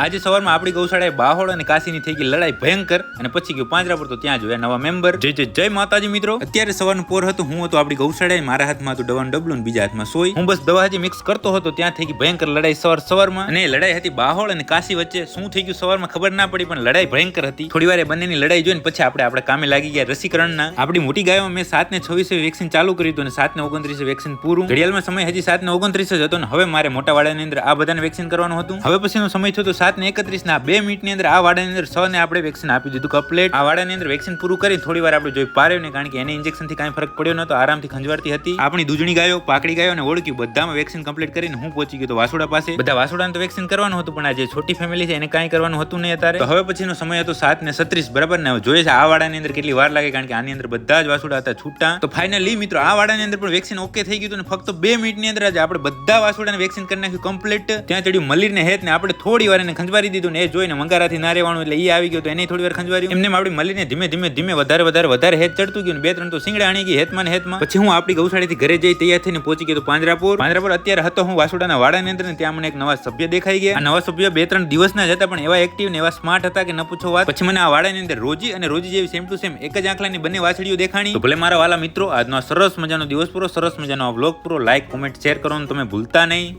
આજે સવારમાં આપણી ગૌશાળાએ બાહોળ અને કાશીની થઈ ગઈ લડાઈ ભયંકર અને પછી ગયું પાંજરાપુર, તો ત્યાં જોયા નવા મેમ્બર. જય જય જય માતાજી મિત્રો. અત્યારે સવારનું પોર હતું, હું હતો આપણી ગૌશાળાએ, મારા હાથમાં હતું ડવન ડબલું અને બીજા હાથમાં સોય. હું બસ દવા હજી મિક્સ કરતો હતો, ત્યાં થઈ ગઈ ભયંકર લડાઈ સવાર સવારમાં. અને લડાઈ હતી બાહોળ અને કાશી વચ્ચે. શું થઈ ગયું સવારમાં ખબર ના પડી, પણ લડાઈ ભયંકર હતી. થોડી વાર બંનેની લડાઈ જોઈને પછી આપણે આપણે કામે લાગી ગયા રસીકરણના. આપણી મોટી ગાયોમાં મેં સાત ને છવ્વીસે વેક્સિન ચાલુ કર્યું હતું અને સાત ને ઓગણત્રીસે વેક્સિન પૂરું. ઘડિયાળમાં સમય હજી સાત ને ઓગણત્રીસ જ હતો અને હવે મારે મોટા વાળાની અંદર આ બધાને વેક્સિન કરવાનું હતું. હવે પછીનો સમય થયો તો સાત ને એકત્રીસ ના બે મિનિટની અંદર આ વાડાની અંદર છ ને આપણે વેક્સિન આપી દીધું કમ્પ્લેટ આ વાડાની અંદર વેક્સિન પૂરું કરી થોડી વાર આપણે જોઈ પાર્યું ને કારણ કે એને ઇન્જેક્શનથી કાંઈ ફરક પડ્યો નતો આરામથી ખંજવાડતી હતી. આપણી દૂધણી ગાયો, પાકડી ગાયો અને ઓળખ્યું, બધામાં વેક્સિન કમ્પ્લીટ કરીને હું પહોંચી ગયો વાસુડા પાસે. બધા વાસુડાને તો વેક્સિન કરવાનું હતું, પણ આ જે છોટી ફેમિલી છે, એને કાંઈ કરવાનું હતું નહીં અત્યારે. હવે પછીનો સમય હતો સાત ને સત્રીસ બરાબર ને? જોઈએ છે આ વાડાની અંદર કેટલી વાર લાગે, કારણ કે આની અંદર બધા જ વાસુડા હતા, છૂટા. તો ફાઇનલી મિત્રો, આ વાડાની અંદર પણ વેક્સિન ઓકે થઈ ગયું હતું ફક્ત બે મિનિટની અંદર જ આપણે બધા વાસુડાને વેક્સિન કરી નાખ્યું કમ્પ્લીટ ત્યાં ચડ્યું મલીરને હેત ને આપણે થોડી વાર એને ખંજવારી દીધું ને એ જોઈને મંગારાથી ના એટલે એ આવી ગયો તો એને થોડી વાર ખંજવાર્યું એમને આપણી મલીને ધીમે ધીમે ધીમે વધારે વધારે વધારે હેત ચડતું ગયું બે ત્રણ તો સિંગડા આણી ગઈ હેતમાં હેતમાં. પછી હું આપણી ગૌશાળાથી ઘરે જઈ તૈયાર થઈને પહોંચી ગયો પાંજરાપુર. પાંજરાપુર અત્યારે હતો હું વાસુડાના વાડાની અંદર ને ત્યાં મને એક નવા સભ્ય દેખાઈ ગયા. નવા સભ્ય બે ત્રણ દિવસના જ હતા પણ એવા એક્ટિવ ને એવા સ્માર્ટ હતા કે ન પૂછો વાત. પછી મને આ વાડાની અંદર રોજી અને રોજી જેવી સેમ ટુ સેમ એક જ આંખલાની બંને વાછડીઓ દેખાણી. ભલે મારા વાલા મિત્રો, આજનો સરસ મજાનો દિવસ પૂરો, સરસ મજાનો વ્લોગ પૂરો લાઈક કોમેન્ટ શેર કરવાનું તમે ભૂલતા નહીં.